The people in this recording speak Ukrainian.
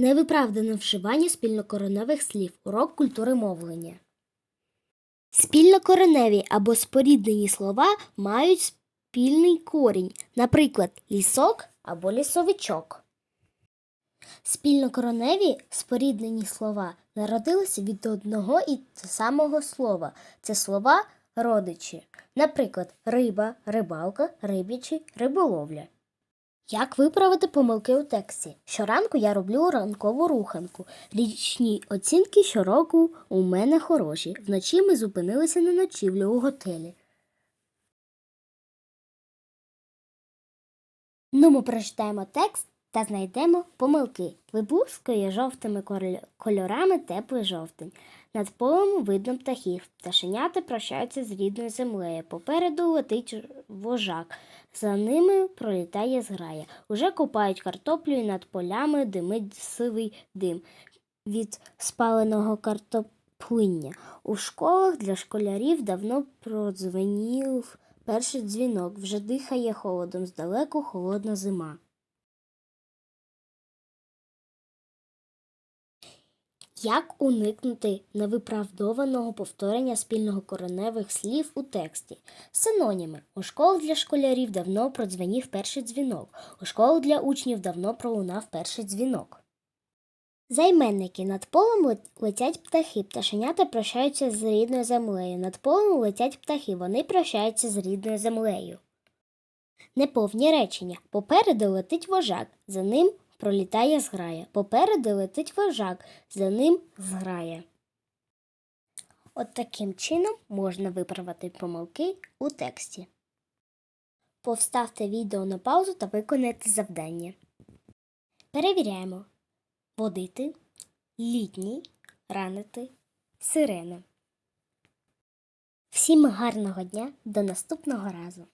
Невиправдане вживання спільнокоренових слів. Урок культури мовлення. Спільнокореневі або споріднені слова мають спільний корінь, наприклад, лісок або лісовичок. Спільнокореневі споріднені слова народилися від одного і те самого слова. Це слова родичі. Наприклад, риба, рибалка, рибічі, риболовля. Як виправити помилки у тексті? Щоранку я роблю ранкову руханку. Річні оцінки щороку у мене хороші. Вночі ми зупинилися на ночівлю у готелі. Ну, ми прочитаємо текст та знайдемо помилки. Виблискує жовтими кольорами теплий жовтень. Над полем видно птахів. Пташенята прощаються з рідною землею. Попереду летить вожак. За ними пролітає зграя. Уже копають картоплю і над полями димить сивий дим від спаленого картоплиння. У школах для школярів давно продзвенів перший дзвінок. Вже дихає холодом здалеку холодна зима. Як уникнути невиправдованого повторення спільного кореневих слів у тексті? Синоніми. У школах для школярів давно продзвенів перший дзвінок. У школах для учнів давно пролунав перший дзвінок. Займенники над полем летять птахи. Пташенята прощаються з рідною землею. Над полем летять птахи. Вони прощаються з рідною землею. Неповні речення. Попереду летить вожак. За ним пролітає зграя. Попереду летить вожак. За ним зграя. От таким чином можна виправити помилки у тексті. Повставте відео на паузу та виконайте завдання. Перевіряємо. Водити, літній, ранити, сирена. Всім гарного дня, до наступного разу!